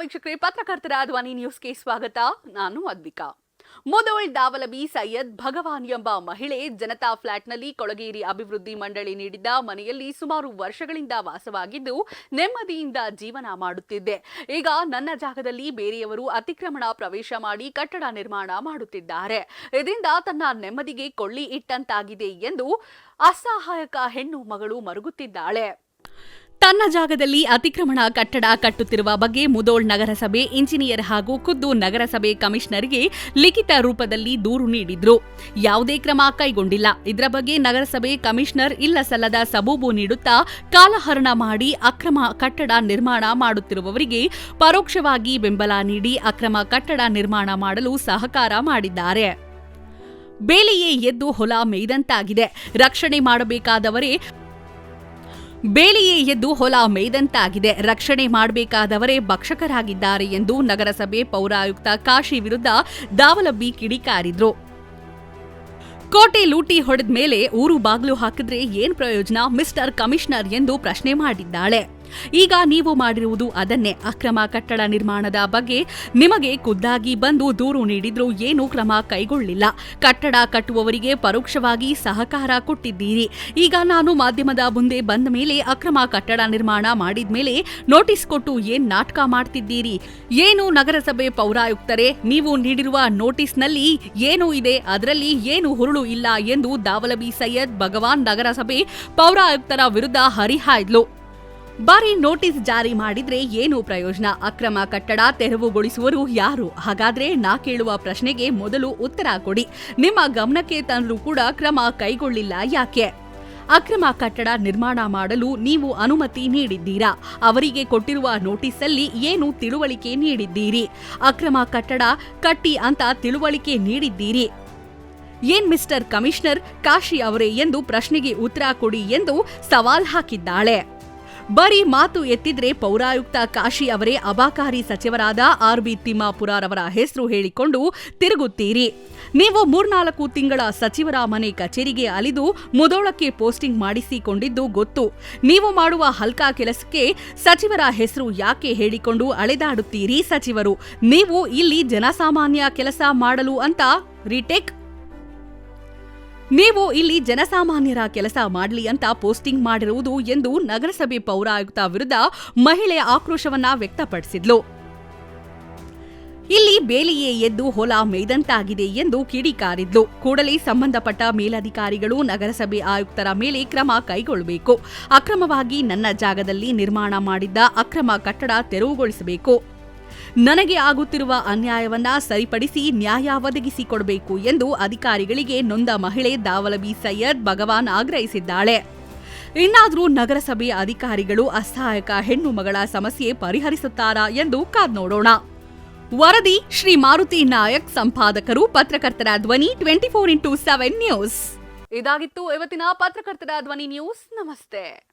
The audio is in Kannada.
ವೀಕ್ಷಕರೇ ಪತ್ರಕರ್ತರ ಧ್ವನಿ ನ್ಯೂಸ್ಗೆ ಸ್ವಾಗತ. ನಾನು ಅದ್ವಿಕಾ. ಮುದೋಳ್ ದಾವಲಬಿ ಸೈಯದ್ ಭಗವಾನ್ ಎಂಬ ಮಹಿಳೆ ಜನತಾ ಫ್ಲಾಟ್ನಲ್ಲಿ ಕೊಳಗೇರಿ ಅಭಿವೃದ್ಧಿ ಮಂಡಳಿ ನೀಡಿದ್ದ ಮನೆಯಲ್ಲಿ ಸುಮಾರು ವರ್ಷಗಳಿಂದ ವಾಸವಾಗಿದ್ದು ನೆಮ್ಮದಿಯಿಂದ ಜೀವನ ಮಾಡುತ್ತಿದ್ದೆ. ಈಗ ನನ್ನ ಜಾಗದಲ್ಲಿ ಬೇರೆಯವರು ಅತಿಕ್ರಮಣ ಪ್ರವೇಶ ಮಾಡಿ ಕಟ್ಟಡ ನಿರ್ಮಾಣ ಮಾಡುತ್ತಿದ್ದಾರೆ. ಇದರಿಂದ ತನ್ನ ನೆಮ್ಮದಿಗೆ ಕೊಳ್ಳಿ ಇಟ್ಟಂತಾಗಿದೆ ಎಂದು ಅಸಹಾಯಕ ಹೆಣ್ಣು ಮಗಳು ಮರುಗುತ್ತಿದ್ದಾಳೆ. ತನ್ನ ಜಾಗದಲ್ಲಿ ಅತಿಕ್ರಮಣ ಕಟ್ಟಡ ಕಟ್ಟುತ್ತಿರುವ ಬಗ್ಗೆ ಮುದೋಳ್ ನಗರಸಭೆ ಇಂಜಿನಿಯರ್ ಹಾಗೂ ಖುದ್ದು ನಗರಸಭೆ ಕಮಿಷನರ್ಗೆ ಲಿಖಿತ ರೂಪದಲ್ಲಿ ದೂರು ನೀಡಿದ್ರು. ಯಾವುದೇ ಕ್ರಮ ಕೈಗೊಂಡಿಲ್ಲ. ಇದರ ಬಗ್ಗೆ ನಗರಸಭೆ ಕಮಿಷನರ್ ಇಲ್ಲ ಸಲ್ಲದ ಸಬೂಬು ನೀಡುತ್ತಾ ಕಾಲಹರಣ ಮಾಡಿ ಅಕ್ರಮ ಕಟ್ಟಡ ನಿರ್ಮಾಣ ಮಾಡುತ್ತಿರುವವರಿಗೆ ಪರೋಕ್ಷವಾಗಿ ಬೆಂಬಲ ನೀಡಿ ಅಕ್ರಮ ಕಟ್ಟಡ ನಿರ್ಮಾಣ ಮಾಡಲು ಸಹಕಾರ ಮಾಡಿದ್ದಾರೆ. ಬೇಲಿಯೇ ಎದ್ದು ಹೊಲ ಮೇಯ್ದಂತಾಗಿದೆ. ರಕ್ಷಣೆ ಮಾಡಬೇಕಾದವರೇ ಬೇಲಿಯೇ ಎದ್ದು ಹೊಲ ಮೇಯ್ದಂತಾಗಿದೆ. ರಕ್ಷಣೆ ಮಾಡಬೇಕಾದವರೇ ಭಕ್ಷಕರಾಗಿದ್ದಾರೆ ಎಂದು ನಗರಸಭೆ ಪೌರಾಯುಕ್ತ ಕಾಶಿ ವಿರುದ್ಧ ದಾವಲಬ್ಬಿ ಕಿಡಿಕಾರಿದ್ರು. ಕೋಟೆ ಲೂಟಿ ಹೊಡೆದ ಮೇಲೆ ಊರು ಬಾಗ್ಲು ಹಾಕಿದ್ರೆ ಏನ್ ಪ್ರಯೋಜನ ಮಿಸ್ಟರ್ ಕಮಿಷನರ್ ಎಂದು ಪ್ರಶ್ನೆ ಮಾಡಿದ್ದಾಳೆ. ಈಗ ನೀವು ಮಾಡಿರುವುದು ಅದನ್ನೇ. ಅಕ್ರಮ ಕಟ್ಟಡ ನಿರ್ಮಾಣದ ಬಗ್ಗೆ ನಿಮಗೆ ಖುದ್ದಾಗಿ ಬಂದು ದೂರು ನೀಡಿದ್ರೂ ಏನೂ ಕ್ರಮ ಕೈಗೊಳ್ಳಿಲ್ಲ. ಕಟ್ಟಡ ಕಟ್ಟುವವರಿಗೆ ಪರೋಕ್ಷವಾಗಿ ಸಹಕಾರ ಕೊಟ್ಟಿದ್ದೀರಿ. ಈಗ ನಾನು ಮಾಧ್ಯಮದ ಮುಂದೆ ಬಂದ ಮೇಲೆ ಅಕ್ರಮ ಕಟ್ಟಡ ನಿರ್ಮಾಣ ಮಾಡಿದ ಮೇಲೆ ನೋಟಿಸ್ ಕೊಟ್ಟು ಏನ್ ನಾಟಕ ಮಾಡ್ತಿದ್ದೀರಿ? ಏನು ನಗರಸಭೆ ಪೌರಾಯುಕ್ತರೇ, ನೀವು ನೀಡಿರುವ ನೋಟಿಸ್ನಲ್ಲಿ ಏನು ಇದೆ. ಅದರಲ್ಲಿ ಏನು ಹುರುಳು ಇಲ್ಲ ಎಂದು ದಾವಲಬಿ ಸೈಯದ್ ಭಗವಾನ್ ನಗರಸಭೆ ಪೌರಾಯುಕ್ತರ ವಿರುದ್ಧ ಹರಿಹಾಯ್ದ್ಲು. ಬಾರಿ ನೋಟಿಸ್ ಜಾರಿ ಮಾಡಿದ್ರೆ ಏನು ಪ್ರಯೋಜನ. ಅಕ್ರಮ ಕಟ್ಟಡ ತೆರವುಗೊಳಿಸುವರು ಯಾರು? ಹಾಗಾದ್ರೆ ನಾ ಕೇಳುವ ಪ್ರಶ್ನೆಗೆ ಮೊದಲು ಉತ್ತರ ಕೊಡಿ. ನಿಮ್ಮ ಗಮನಕ್ಕೆ ತಂದರೂ ಕೂಡ ಕ್ರಮ ಕೈಗೊಳ್ಳಿಲ್ಲ ಯಾಕೆ? ಅಕ್ರಮ ಕಟ್ಟಡ ನಿರ್ಮಾಣ ಮಾಡಲು ನೀವು ಅನುಮತಿ ನೀಡಿದ್ದೀರಾ? ಅವರಿಗೆ ಕೊಟ್ಟಿರುವ ನೋಟಿಸಲ್ಲಿ ಏನು ತಿಳುವಳಿಕೆ ನೀಡಿದ್ದೀರಿ? ಅಕ್ರಮ ಕಟ್ಟಡ ಕಟ್ಟಿ ಅಂತ ತಿಳುವಳಿಕೆ ನೀಡಿದ್ದೀರಿ? ಏನ್ ಮಿಸ್ಟರ್ ಕಮಿಷನರ್ ಕಾಶಿ ಅವರೇ ಎಂದು ಪ್ರಶ್ನೆಗೆ ಉತ್ತರ ಕೊಡಿ ಎಂದು ಸವಾಲ್ ಹಾಕಿದ್ದಾಳೆ. ಬರೀ ಮಾತು ಎತ್ತಿದ್ರೆ ಪೌರಾಯುಕ್ತ ಕಾಶಿ ಅವರೇ ಅಬಾಕಾರಿ ಸಚಿವರಾದ ಆರ್ ಬಿ ತಿಮ್ಮಾಪುರರವರ ಹೆಸರು ಹೇಳಿಕೊಂಡು ತಿರುಗುತ್ತೀರಿ. ನೀವು ಮೂರ್ನಾಲ್ಕು ತಿಂಗಳ ಸಚಿವರ ಮನೆ ಕಚೇರಿಗೆ ಅಲಿದು ಮುದೋಳಕ್ಕೆ ಪೋಸ್ಟಿಂಗ್ ಮಾಡಿಸಿಕೊಂಡಿದ್ದು ಗೊತ್ತು. ನೀವು ಮಾಡುವ ಹಲ್ಕಾ ಕೆಲಸಕ್ಕೆ ಸಚಿವರ ಹೆಸರು ಯಾಕೆ ಹೇಳಿಕೊಂಡು ಅಳೆದಾಡುತ್ತೀರಿ ಸಚಿವರು. ನೀವು ಇಲ್ಲಿ ಜನಸಾಮಾನ್ಯ ಕೆಲಸ ಮಾಡಲು ಅಂತ ರಿಟೇಕ್ ನೀವು ಇಲ್ಲಿ ಜನಸಾಮಾನ್ಯರ ಕೆಲಸ ಮಾಡಲಿ ಅಂತ ಪೋಸ್ಟಿಂಗ್ ಮಾಡಿರುವುದು ಎಂದು ನಗರಸಭೆ ಪೌರಾಯುಕ್ತ ವಿರುದ್ಧ ಮಹಿಳೆ ಆಕ್ರೋಶವನ್ನ ವ್ಯಕ್ತಪಡಿಸಿದ್ಲು. ಇಲ್ಲಿ ಬೇಲಿಯೇ ಎದ್ದು ಹೊಲ ಮೇಯ್ದಂತಾಗಿದೆ ಎಂದು ಕಿಡಿಕಾರಿದ್ಲು. ಕೂಡಲೇ ಸಂಬಂಧಪಟ್ಟ ಮೇಲಧಿಕಾರಿಗಳು ನಗರಸಭೆ ಆಯುಕ್ತರ ಮೇಲೆ ಕ್ರಮ ಕೈಗೊಳ್ಳಬೇಕು. ಅಕ್ರಮವಾಗಿ ನನ್ನ ಜಾಗದಲ್ಲಿ ನಿರ್ಮಾಣ ಮಾಡಿದ್ದ ಅಕ್ರಮ ಕಟ್ಟಡ ತೆರವುಗೊಳಿಸಬೇಕು. ನನಗೆ ಆಗುತ್ತಿರುವ ಅನ್ಯಾಯವನ್ನ ಸರಿಪಡಿಸಿ ನ್ಯಾಯ ಒದಗಿಸಿಕೊಡಬೇಕು ಎಂದು ಅಧಿಕಾರಿಗಳಿಗೆ ನೊಂದ ಮಹಿಳೆ ದಾವಲಬಿ ಸೈಯದ್ ಭಗವಾನ್ ಆಗ್ರಹಿಸಿದ್ದಾಳೆ. ಇನ್ನಾದರೂ ನಗರಸಭೆ ಅಧಿಕಾರಿಗಳು ಅಸಹಾಯಕ ಹೆಣ್ಣು ಮಗಳ ಸಮಸ್ಯೆ ಪರಿಹರಿಸುತ್ತಾರಾ ಎಂದು ಕಾದ್ ನೋಡೋಣ. ವರದಿ ಶ್ರೀ ಮಾರುತಿ ನಾಯಕ್, ಸಂಪಾದಕರು, ಪತ್ರಕರ್ತರ ಧ್ವನಿ twenty four into seven news. ಇದಾಗಿತ್ತು ಇವತ್ತಿನ ಪತ್ರಕರ್ತರ ಧ್ವನಿ ನ್ಯೂಸ್. ನಮಸ್ತೆ.